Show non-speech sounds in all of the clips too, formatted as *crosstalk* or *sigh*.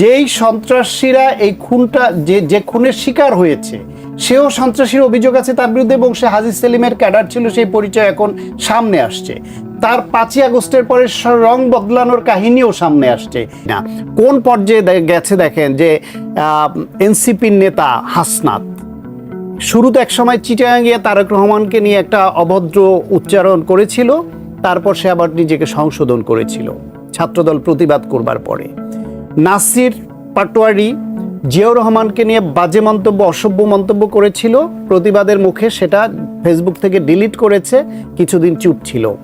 যেই সন্ত্রাসীরা এই খুনটা, যে যে খুনের শিকার হয়েছে, সেও সন্ত্রাসীর অভিযোগ আছে তার বিরুদ্ধে এবং সে হাজির সেলিমের ক্যাডার ছিল, সেই পরিচয় এখন সামনে আসছে। তার পাঁচই আগস্টের পরে রং বদলানোর কাহিনীও সামনে আসছে। না, কোন পর্যায়ে গেছে দেখেন যে এনসিপির নেতা হাসনাত। শুরুতে এক সময় চিটাগাং গিয়ে তারেক রহমানকে নিয়ে একটা অভদ্র উচ্চারণ করেছিল, তারপর সে আবার নিজেকে সংশোধন করেছিল। ছাত্রদল প্রতিবাদ করবার পরে। নাসির পাটোয়ারি জিয়াউর রহমানকে নিয়ে বাজে মন্তব্য, অসভ্য মন্তব্য করেছিল। প্রতিবাদের মুখে সেটা ফেসবুক থেকে ডিলিট করেছে, কিছুদিন চুপ ছিল।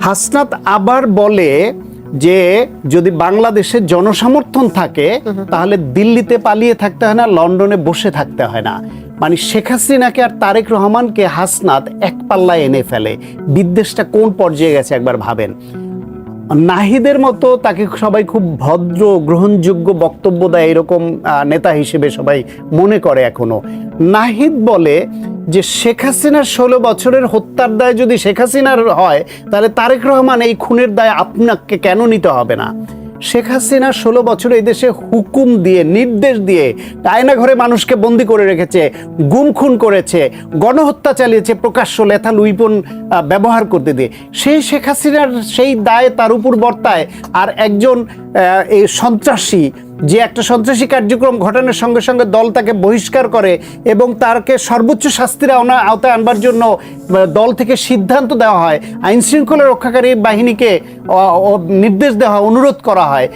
হাসনাত আবার বলে যে, যদি বাংলাদেশে জনসমর্থন থাকে, তাহলে দিল্লিতে পালিয়ে থাকতে হয় না, লন্ডনে বসে থাকতে হয় না। মানে শেখ হাসিনাকে আর তারেক রহমানকে হাসনাত এক পাল্লায় এনে ফেলে। বিদ্বেষটা কোন পর্যায়ে গেছে একবার ভাবেন। নাহিদের মতো তাকে সবাই খুব ভদ্র, গ্রহণযোগ্য বক্তব্য দেয় এরকম নেতা হিসেবে সবাই মনে করে এখনও। নাহিদ বলে যে, শেখ হাসিনার ষোলো বছরের হত্যার দায় যদি শেখ হাসিনার হয়, তাহলে তারেক রহমান এই খুনের দায় আপনাকে কেন নিতে হবে না? শেখ হাসিনা ষোলো বছর এই দেশে হুকুম দিয়ে, নির্দেশ দিয়ে আয়না ঘরে মানুষকে বন্দি করে রেখেছে, গুম খুন করেছে, গণহত্যা চালিয়েছে প্রকাশ্য লেথাল উইপন ব্যবহার করতে দিয়ে। সেই শেখ হাসিনার সেই দায় তার উপর বর্তায়, আর একজন এই সন্ত্রাসী যে একটা সন্ত্রাসী কার্যক্রম ঘটানোর সঙ্গে সঙ্গে দল তাকে বহিষ্কার করে এবং তারকে সর্বোচ্চ শাস্তির আওতায় আনবার জন্য দল থেকে সিদ্ধান্ত দেওয়া হয়। আইন শৃঙ্খলা রক্ষাকারী বাহিনীকে নির্দেশ দেওয়া হয়, অনুরোধ করা হয়।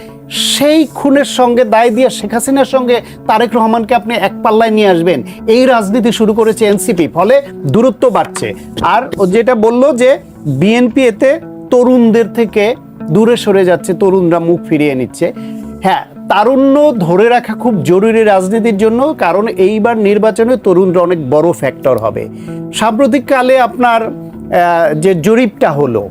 সেই খুনের সঙ্গে দায় দিয়ে শেখ হাসিনার সঙ্গে তারেক রহমানকে আপনি এক পাল্লায় নিয়ে আসবেন। এই রাজনীতি শুরু করেছে এনসিপি, ফলে দূরত্ব বাড়ছে। আর যেটা বলল যে বিএনপি এতে তরুণদের থেকে দূরে সরে যাচ্ছে, তরুণরা মুখ ফিরিয়ে নিচ্ছে। হ্যাঁ তারুণ্য ধরে রাখা খুব জরুরি রাজনীতির জন্য কারণ এইবার নির্বাচনে তরুণরা অনেক বড় ফ্যাক্টর হবে। সাম্প্রতিককালে আপনার যে জরিপটা হলো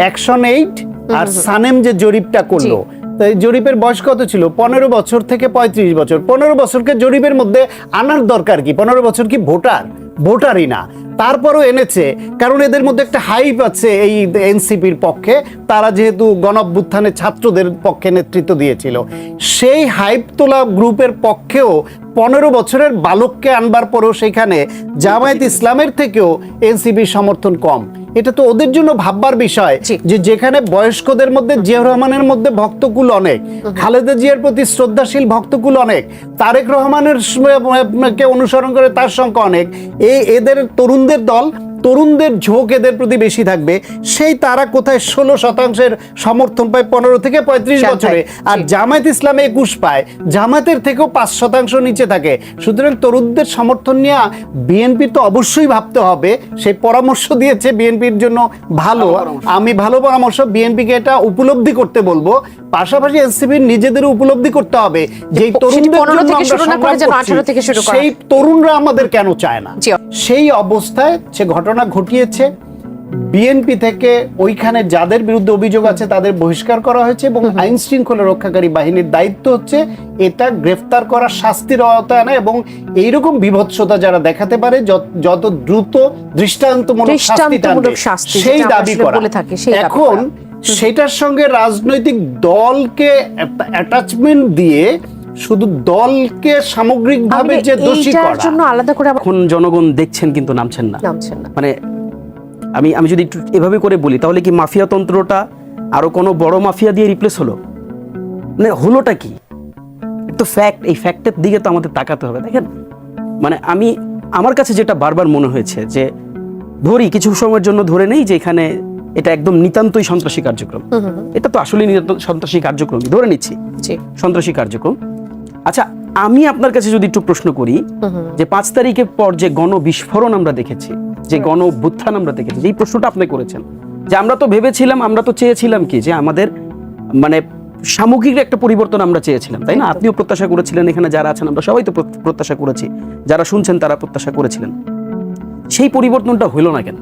অ্যাকশন এইট আর সানেম যে জরিপটা করল তো এই জরিপের বয়স কত ছিল? পনেরো বছর থেকে পঁয়ত্রিশ বছর। পনেরো বছরকে জরিপের মধ্যে আনার দরকার কি? পনেরো বছর কি ভোটার? ভোটারই না। তারপরও এনেছে, কারণ এদের মধ্যে একটা হাইপ আছে এই এনসিপির পক্ষে। তারা যেহেতু গণঅভ্যুত্থানে ছাত্রদের পক্ষে নেতৃত্ব দিয়েছিল। সেই হাইপ তোলা গ্রুপের পক্ষেও পনেরো বছরের বালককে আনবার পরেও সেখানে জামায়াত ইসলামের থেকেও এনসিপির সমর্থন কম। এটা তো ওদের জন্য ভাববার বিষয় যে যেখানে বয়স্কদের মধ্যে জিয়া রহমানের মধ্যে ভক্তকুল অনেক খালেদা জিয়ার প্রতি শ্রদ্ধাশীল ভক্তকুল অনেক তারেক রহমানের কে অনুসরণ করে তার সংখ্যা অনেক এই এদের তরুণদের দল তরুণদের ঝোঁক এদের প্রতি বেশি থাকবে। সেই তারা কোথায় ষোলো শতাংশের সমর্থন পায় পনেরো থেকে পঁয়ত্রিশ বছরে। আর। জামায়াত ইসলামে একুশ পায়। জামায়াতের থেকেও পাঁচ শতাংশ নিচে থাকে। সুতরাং তরুণদের সমর্থন নিয়ে বিএনপির তো অবশ্যই ভাবতে হবে। সেই পরামর্শ দিয়েছে বিএনপির জন্য ভালো। আমি ভালো পরামর্শ বিএনপিকে এটা উপলব্ধি করতে বলব। পাশাপাশি এনসিপির নিজেদের উপলব্ধি করতে হবে যে তরুণদের 15 থেকে আমরা করে সংগ্রাম যেন করছি, 18 থেকে শুরু করা সেই তরুণরা আমাদের কেন চায় না? সেই অবস্থায় সে ঘটনা ঘটিয়েছে। বিএনপি থেকে ওইখানে যাদের বিরুদ্ধে অভিযোগ আছে তাদের বহিষ্কার করা হয়েছে এবং আইন শৃঙ্খলা রক্ষাকারী বাহিনীর দায়িত্ব হচ্ছে এটা গ্রেফতার করা শাস্তির আওতায় আনা এবং এইরকম বিভৎসতা যারা দেখাতে পারে যত- দ্রুত দৃষ্টান্তমূলক শাস্তি সেই দাবি করা। এখন সেটার সঙ্গে রাজনৈতিক দলকে অ্যাটাচমেন্ট দিয়ে শুধু দলকে সামগ্রিকভাবে যে দোষী করা। জন্য আলাদা করে এখন জনগণ দেখছেন কিন্তু নামছেন না। নামছেন না। মানে আমি আমি যদি একটু এভাবে করে বলি তাহলে কি মাফিয়া তন্ত্রটা আরও কোনো বড় মাফিয়া দিয়ে রিপ্লেস হলো? মানে হলোটা কি? তো ফ্যাক্ট এই ফ্যাক্টের দিকে তো আমাদের তাকাতে হবে দেখেন। মানে আমি আমার কাছে যেটা বারবার মনে হয়েছে যে ধরি কিছু সময়ের জন্য ধরে নেই যে এখানে এটা একদম নিতান্তই সন্ত্রাসী কার্যক্রম। এটা তো আসলে সন্ত্রাসী কার্যক্রম ধরে নিচ্ছি। সন্ত্রাসী কার্যক্রম। আচ্ছা আমি আপনার কাছে যদি একটু প্রশ্ন করি যে পাঁচ তারিখের পর যে গণ বিস্ফোরণ আমরা দেখেছি যে গণ অভ্যুত্থান আমরা দেখেছি এই প্রশ্নটা আপনি করেছেন। যে আমরা তো ভেবেছিলাম আমরা তো চেয়েছিলাম কি যে আমাদের মানে সামগ্রিক একটা পরিবর্তন আমরা চেয়েছিলাম তাই না? আপনিও প্রত্যাশা করেছিলেন এখানে যারা আছেন আমরা সবাই তো প্রত- প্রত্যাশা করেছি যারা শুনছেন তারা প্রত্যাশা করেছিলেন। সেই পরিবর্তনটা হইল না কেন?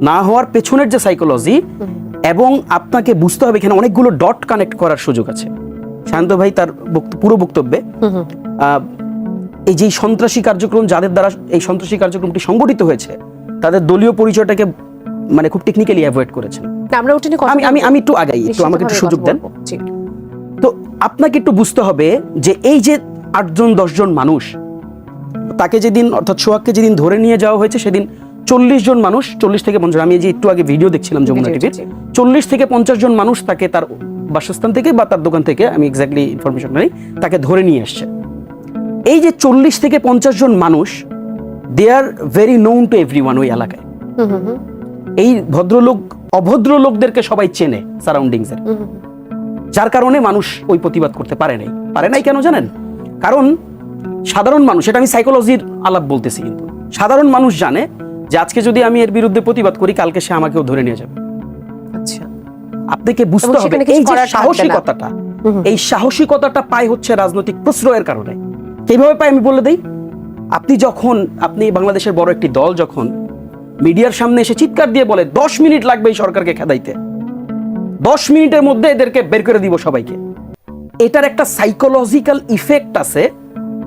না হওয়ার পেছনের যে সাইকোলজি এবং আপনাকে বুঝতে হবে এখানে অনেকগুলো ডট কানেক্ট করার সুযোগ আছে। শান্ত ভাই তার পুরো বক্তব্যে এই যে সন্ত্রাসী কার্যক্রম যাদের দ্বারা এই সন্ত্রাসী কার্যক্রমটি সংগঠিত হয়েছে তাদের দলীয় পরিচয়টাকে মানে খুব টেকনিক্যালি অ্যাভয়েড করেছেন। আমরা কথা আমি আমি আমি একটু আগাই একটু আমাকে একটু সুযোগ দেন। তো আপনাকে একটু বুঝতে হবে যে এই যে আটজন দশজন মানুষ তাকে যেদিন অর্থাৎ সোহাগকে যেদিন ধরে নিয়ে যাওয়া হয়েছে সেদিন চল্লিশ জন মানুষ চল্লিশ থেকে পঞ্চাশ আমি যে একটু আগে ভিডিও দেখছিলাম যমুনা টিভির চল্লিশ থেকে পঞ্চাশ জন মানুষ তাকে তার বাসস্থান থেকে বা তার দোকান থেকে আমি এক্স্যাক্টলি ইনফরমেশন নেই তাকে ধরে নিয়ে এসছে এই যে চল্লিশ থেকে পঞ্চাশ জন মানুষ they are very known to everyone ওই এলাকায়। এই ভদ্রলোক অভদ্র লোকদেরকে সবাই চেনে সারাউন্ডিংস এর হুম হুম। যার কারণে মানুষ ওই প্রতিবাদ করতে পারে নাই। পারে নাই কেন জানেন? কারণ সাধারণ মানুষ এটা আমি সাইকোলজির আলাপ বলতেছি কিন্তু সাধারণ মানুষ জানে যে আজকে যদি আমি এর বিরুদ্ধে প্রতিবাদ করি কালকে সে আমাকেও ধরে নিয়ে যাবে। আপনাকে বুঝতে হবে এই যে। সাহসিকতাটা। এই সাহসিকতাটা পায় হচ্ছে রাজনৈতিক প্রশ্রয়ের কারণে। কীভাবে পায় আমি বলে দেই? আপনি যখন আপনি বাংলাদেশের বড় একটি দল যখন মিডিয়ার সামনে এসে চিৎকার দিয়ে বলে দশ মিনিট লাগবে এই সরকারকে খেদাইতে। দশ মিনিটের মধ্যে এদেরকে বের করে দিব সবাইকে। এটার একটা সাইকোলজিক্যাল ইফেক্ট আছে।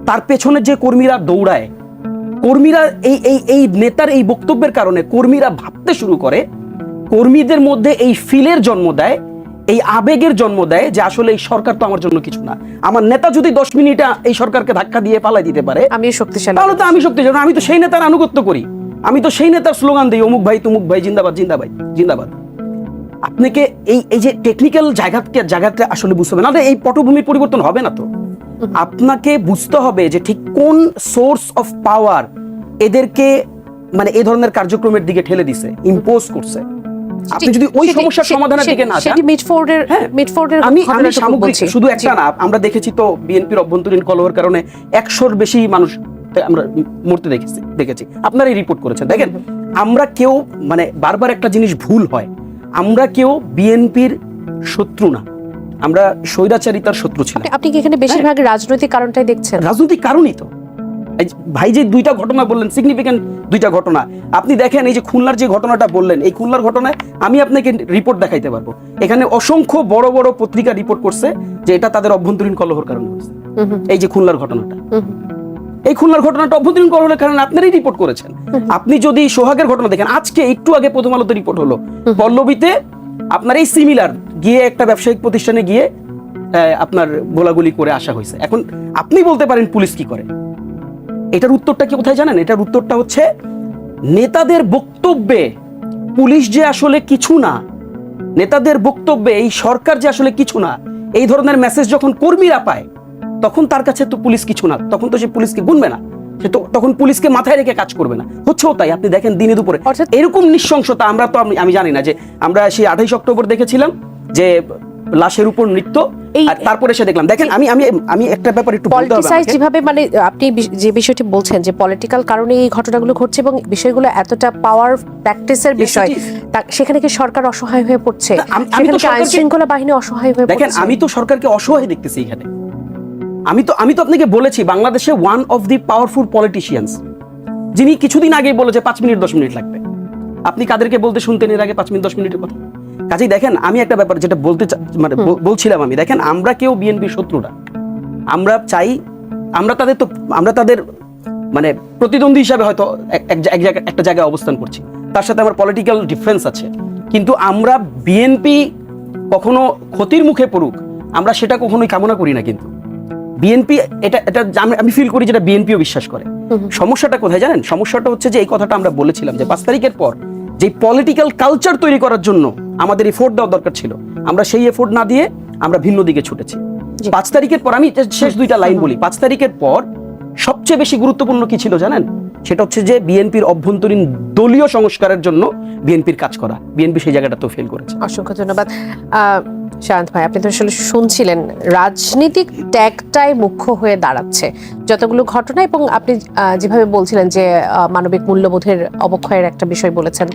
তার পেছনে যে কর্মীরা দৌড়ায় কর্মীরা এই এই এই নেতার এই বক্তব্যের কারণে কর্মীরা ভাবতে শুরু করে কর্মীদের মধ্যে এই ফিলের জন্ম দেয় এই আবেগের জন্ম দেয় যে আসলে এই সরকার তো আমার জন্য কিছু না। আমার নেতা যদি দশ মিনিটে এই সরকারকে ধাক্কা দিয়ে পালাই দিতে পারে আমিও শক্তিশালী। তাহলে তো আমি শক্তিশালী আমি তো সেই নেতার আনুগত্য করি। আমি তো সেই নেতার স্লোগান দিই অমুক ভাই তুমুক ভাই জিন্দাবাদ জিন্দাবাদ জিন্দাবাদ। আপনাকে এই এই যে টেকনিক্যাল জায়গাকে জায়গাতে আসলে বুঝতে হবে। না এই পটভূমির পরিবর্তন হবে না তো। আপনাকে বুঝতে হবে যে ঠিক কোন সোর্স অফ পাওয়ার এদেরকে মানে এই ধরনের কার্যক্রমের দিকে ঠেলে দিছে ইম্পোজ করছে। আপনি যদি ওই সমস্যার সমাধানের দিকে না যান সেটি মিডফোর্ডের হ্যাঁ, মিডফোর্ডের আমি আমি সামগ্রিক শুধু একটা না আমরা দেখেছি তো বিএনপির অভ্যন্তরীণ কলহের কারণে একশোর বেশি মানুষ আমরা মরতে দেখেছি দেখেছি। আপনারাই রিপোর্ট করেছেন। দেখেন আমরা কেউ মানে বারবার একটা জিনিস ভুল হয়। আমরা কেউ বিএনপির শত্রু না। আমরা স্বৈরাচারিতার শত্রু ছিলাম। আপনি- কি এখানে বেশিরভাগ রাজনৈতিক কারণটাই দেখছেন? রাজনৈতিক কারণই তো। এই ভাই যে দুইটা ঘটনা বললেন সিগনিফিকেন্ট দুইটা ঘটনা। আপনি দেখেন এই যে খুলনার যে ঘটনাটা বললেন এই খুলনার ঘটনায় আমি আপনাকে রিপোর্ট দেখাইতে পারব। এখানে অসংখ্য বড় বড় পত্রিকা রিপোর্ট করছে যে এটা তাদের অভ্যন্তরীণ কলহর কারণে হয়েছে। এই যে খুলনার ঘটনাটা। এই খুলনার ঘটনাটা অভ্যন্তরীণ কলহের কারণে আপনারই রিপোর্ট করেছেন। আপনি যদি সোহাগের ঘটনা দেখেন আজকে একটু আগে প্রথম আলোতে রিপোর্ট হলো। পল্লবীতে আপনার এই সিমিলার গিয়ে একটা ব্যবসায়িক প্রতিষ্ঠানে গিয়ে আপনার গোলাগুলি করে আসা হয়েছে। এখন আপনি বলতে পারেন পুলিশ কি করে? এটার উত্তরটা কি কোথায় জানেন? এটার উত্তরটা হচ্ছে নেতাদের বক্তব্যে পুলিশ যে আসলে কিছু না নেতাদের বক্তব্যে এই সরকার যে আসলে কিছু না এই ধরনের মেসেজ যখন কর্মীরা পায় তখন তার কাছে তো পুলিশ কিছু না তখন তো সে পুলিশকে গুনবে না। সে তো তখন পুলিশকে মাথায় রেখে কাজ করবে না। হচ্ছেও তাই আপনি দেখেন দিনে দুপুরে। অর্থাৎ- এরকম নৃশংসতা আমরা তো আমি- জানি না যে আমরা সেই আঠাইশ অক্টোবর দেখেছিলাম যে লাশের উপর নৃত্য আর তারপরে সে দেখলাম দেখেন আমি আমি আমি একটা ব্যাপার একটু বলতে হবে যেভাবে মানে আপনি যে বিষয়টি বলছেন যে পলিটিক্যাল কারণে এই ঘটনাগুলো ঘটছে এবং বিষয়গুলো এতটা পাওয়ার প্র্যাকটিসের বিষয় সেখানে কি সরকার অসহায় হয়ে পড়ছে? আমি- তো আইন সরকারকে- শৃঙ্খলা বাহিনী অসহায় হয়ে দেখেন আমি তো সরকারকে অসহায় দেখতেছি এখানে। আমি তো আমি তো আপনাকে বলেছি বাংলাদেশে one of the powerful politicians যিনি কিছুদিন আগে বলেছে পাঁচ মিনিট দশ মিনিট লাগবে। আপনি কাদেরকে বলতে শুনতেন এর আগে পাঁচ মিনিট দশ মিনিটের কথা? কাজেই দেখেন আমি একটা ব্যাপার যেটা বলতে মানে বলছিলাম আমি দেখেন আমরা কেউ বিএনপির শত্রুরা। আমরা চাই আমরা তাদের তো আমরা তাদের মানে প্রতিদ্বন্দ্বী হিসাবে হয়তো এক- জায়গায় একটা জায়গায় অবস্থান করছি। তার সাথে আমার পলিটিক্যাল ডিফারেন্স আছে। কিন্তু আমরা বিএনপি কখনো ক্ষতির মুখে পড়ুক আমরা সেটা কখনোই কামনা করি না কিন্তু। বিএনপি এটা এটা আমি ফিল করি যেটা বিএনপিও বিশ্বাস করে। সমস্যাটা কোথায় জানেন? সমস্যাটা হচ্ছে যে এই কথাটা আমরা বলেছিলাম যে পাঁচ তারিখের পর যে পলিটিক্যাল কালচার তৈরি করার জন্য আমাদের এফোর্ট দেওয়া দরকার ছিল। আমরা সেই এফোর্ট না দিয়ে আমরা ভিন্ন দিকে ছুটেছি। পাঁচ তারিখের পর আমি শেষ দুইটা লাইন বলি। পাঁচ তারিখের পর সবচেয়ে বেশি গুরুত্বপূর্ণ কি ছিল জানেন? সেটা হচ্ছে যে বিএনপির অভ্যন্তরীণ দলীয় সংস্কারের জন্য বিএনপির কাজ করা। বিএনপি সেই জায়গাটা তো ফেল করেছে। অসংখ্য ধন্যবাদ। আহ, শান্ত ভাই আপনি তো আসলে শুনছিলেন রাজনীতিক ট্যাগটাই মুখ্য হয়ে দাঁড়াচ্ছে। যতগুলো ঘটনা এবং আপনি যেভাবে বলছিলেন যে মানবিক মূল্যবোধের অবক্ষয়ের একটা বিষয় বলেছেন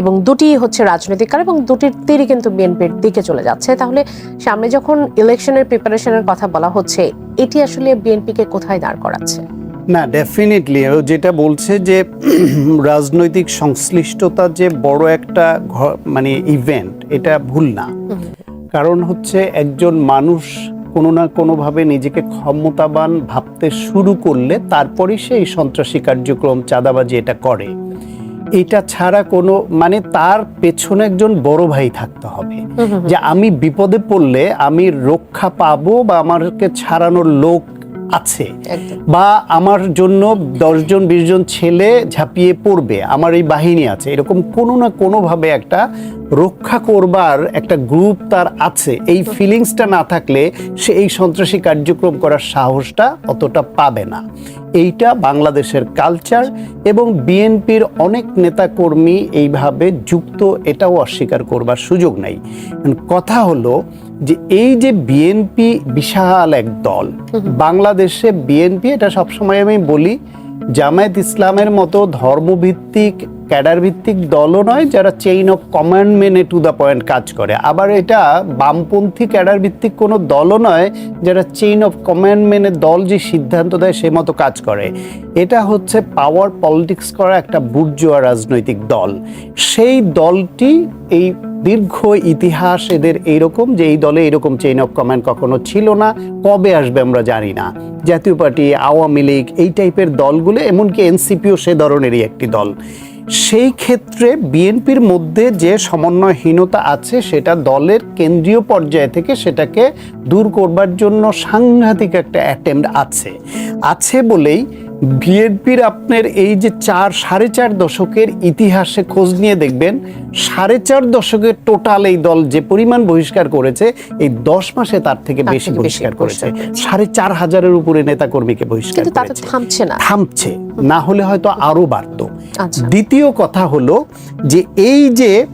এবং দুটি হচ্ছে রাজনৈতিক কারণ এবং দুটির তীরই কিন্তু বিএনপির দিকে চলে যাচ্ছে। তাহলে সামনে যখন ইলেকশনের প্রিপারেশনের কথা বলা হচ্ছে এটি আসলে বিএনপিকে কোথায় দাঁড় করাচ্ছে? না ডেফিনেটলি যেটা বলছে যে *clears throat* রাজনৈতিক সংশ্লিষ্টতা যে বড় একটা মানে ইভেন্ট এটা ভুল না। কারণ হচ্ছে একজন মানুষ কোনো না কোনোভাবে নিজেকে ক্ষমতাবান ভাবতে শুরু করলে তারপরে সে এই সন্ত্রাসী কার্যক্রম চাঁদাবাজি এটা করে। এটা ছাড়া কোনো মানে তার পেছনে একজন বড় ভাই থাকতে হবে। যে আমি বিপদে পড়লে আমি রক্ষা পাবো বা আমারকে ছাড়ানোর লোক আছে। বা আমার জন্য দশজন বিশ জন ছেলে ঝাঁপিয়ে পড়বে আমার এই বাহিনী আছে এরকম কোনো না কোনোভাবে একটা রক্ষা করবার একটা গ্রুপ তার আছে। এই ফিলিংসটা না থাকলে সে এই সন্ত্রাসী কার্যক্রম করার সাহসটা অতটা পাবে না। এইটা বাংলাদেশের কালচার এবং বিএনপির অনেক নেতাকর্মী এইভাবে যুক্ত এটাও অস্বীকার করবার সুযোগ নাই। কথা হলো যে এই যে বিএনপি বিশাল এক দল বাংলাদেশে বিএনপি এটা সবসময় আমি বলি জামায়াত ইসলামের মতো ধর্মভিত্তিক ক্যাডার ভিত্তিক দলও নয়, যারা চেইন অফ কমান্ড মেনে টু দ্য পয়েন্ট কাজ করে। আবার এটা বামপন্থী ক্যাডার ভিত্তিক কোনো দলও নয়, যারা চেইন অফ কমান্ড মেনে দল যে সিদ্ধান্ত দেয়, সে মতো কাজ করে। এটা হচ্ছে পাওয়ার পলিটিক্স করা একটা বুর্জোয়া রাজনৈতিক দল। সেই দলটি এই দীর্ঘ ইতিহাস এদের এইরকম যে এই দলে এরকম চেইন অফ কমান্ড কখনো ছিল না, কবে আসবে আমরা জানি না। জাতীয় পার্টি, আওয়ামী লীগ, এই টাইপের দলগুলো, এমনকি এনসিপিও সে ধরনেরই একটি দল। সেই ক্ষেত্রে বিএনপির মধ্যে যে সমন্বয়হীনতা আছে, সেটা দলের কেন্দ্রীয় পর্যায় থেকে সেটাকে দূর করবার জন্য সাংঘাতিক একটা অ্যাটেম্প আছে। আছে বলেই বিএনপির আপনার এই যে চার সাড়ে চার দশকের ইতিহাসে খোঁজ নিয়ে দেখবেন সাড়ে চার দশকের টোটাল এই দল যে পরিমাণ বহিষ্কার করেছে এই দশ মাসে তার থেকে বেশি বহিষ্কার করেছে। সাড়ে চার হাজারের উপরে নেতাকর্মীকে বহিষ্কার কিন্তু তাতে করেছে। থামছে না। থামছে। না হলে হয়তো আরও বাড়তো। আচ্ছা। দ্বিতীয় কথা হলো যে এই যে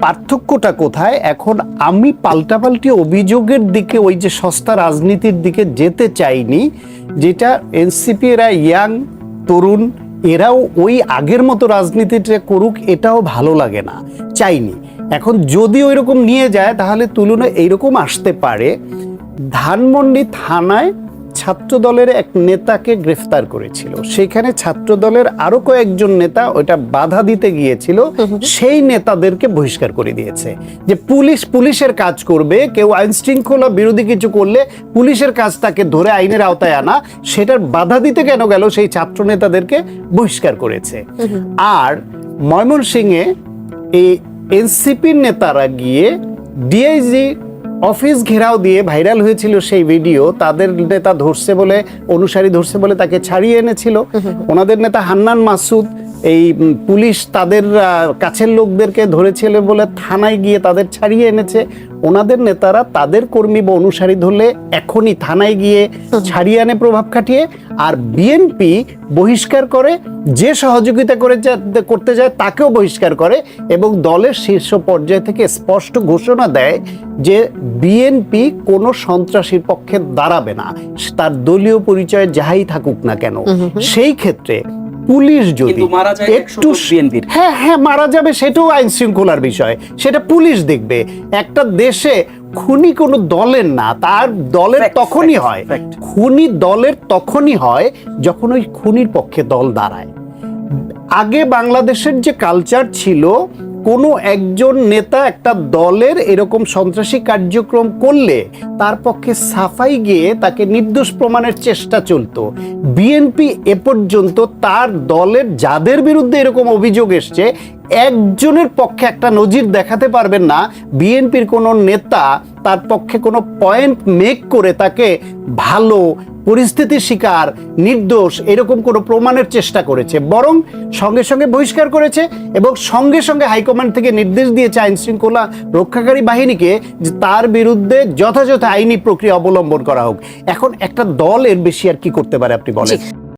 পার্থক্যটা কোথায় এখন আমি পাল্টাপাল্টি অভিযোগের দিকে ওই যে সস্তা রাজনীতির দিকে যেতে চাইনি যেটা এনসিপি এরা ইয়াং, তরুণ, এরাও ওই আগের মতো রাজনীতিটা করুক, এটাও ভালো লাগে না। চাইনি। এখন যদি ওই রকম নিয়ে যায়, তাহলে তুলনা এইরকম আসতে পারে। ধানমন্ডি থানায় ছাত্র দলের এক নেতাকে গ্রেফতার করেছিল। সেখানে ছাত্র দলের আরও কয়েকজন নেতা ওটা বাধা দিতে গিয়েছিল। সেই নেতাদেরকে বহিষ্কার করে দিয়েছে। যে পুলিশ পুলিশের কাজ করবে কেউ আইন শৃঙ্খলা বিরোধী কিছু করলে পুলিশের কাজ তাকে ধরে আইনের আওতায় আনা। সেটার বাধা দিতে কেন গেল সেই ছাত্র নেতাদেরকে বহিষ্কার করেছে। আর ময়মনসিংহে এই এনসিপির নেতারা গিয়ে ডিআইজি অফিস ঘেরাও দিয়ে ভাইরাল হয়েছিল সেই ভিডিও। তাদের নেতা ধরছে বলে অনুসারী ধরছে বলে তাকে ছাড়িয়ে এনেছিল। ওনাদের নেতা হান্নান মাসুদ এই পুলিশ তাদের কাছের লোকদেরকে ধরেছিল বলে থানায় গিয়ে তাদের ছাড়িয়ে এনেছে। ওনাদের নেতারা তাদের কর্মী বা অনুসারী ধরলে এখনই থানায় গিয়ে ছাড়িয়ে আনে প্রভাব খাটিয়ে। আর বিএনপি বহিষ্কার করে যে সহযোগিতা করে করতে যায় তাকেও বহিষ্কার করে এবং দলের শীর্ষ পর্যায় থেকে স্পষ্ট ঘোষণা দেয় যে বিএনপি কোনো সন্ত্রাসীর পক্ষে দাঁড়াবে না। তার দলীয় পরিচয় যাই থাকুক না কেন। সেই ক্ষেত্রে পুলিশ যদি একটু। হ্যাঁ হ্যাঁ মারা যাবে সেটাও আইন শৃঙ্খলার বিষয়। সেটা পুলিশ দেখবে। একটা দেশে খুনি কোনো দলের না তার দলের তখনই হয়। খুনি দলের তখনই হয় যখন ওই খুনির পক্ষে দল দাঁড়ায়। আগে বাংলাদেশের যে কালচার ছিল কোনো একজন নেতা একটা দলের এরকম সন্ত্রাসী কার্যক্রম করলে তার পক্ষে সাফাই গিয়ে তাকে নির্দোষ প্রমাণের চেষ্টা চলত। বিএনপি এ পর্যন্ত তার দলের যাদের বিরুদ্ধে এরকম অভিযোগ এসছে, একজনের পক্ষে একটা নজির দেখাতে পারবেন না। বিএনপির কোনো নেতা তার পক্ষে কোনো পয়েন্ট মেক করে তাকে ভালো পরিস্থিতির শিকার, নির্দোষ এরকম কোনো প্রমাণের চেষ্টা করেছে। বরং সঙ্গে সঙ্গে বহিষ্কার করেছে এবং সঙ্গে সঙ্গে হাইকমান্ড থেকে নির্দেশ দিয়েছে আইন শৃঙ্খলা রক্ষাকারী বাহিনীকে যে তার বিরুদ্ধে যথাযথ আইনি প্রক্রিয়া অবলম্বন করা হোক। এখন একটা দল এর বেশি আর কি করতে পারে আপনি বলেন?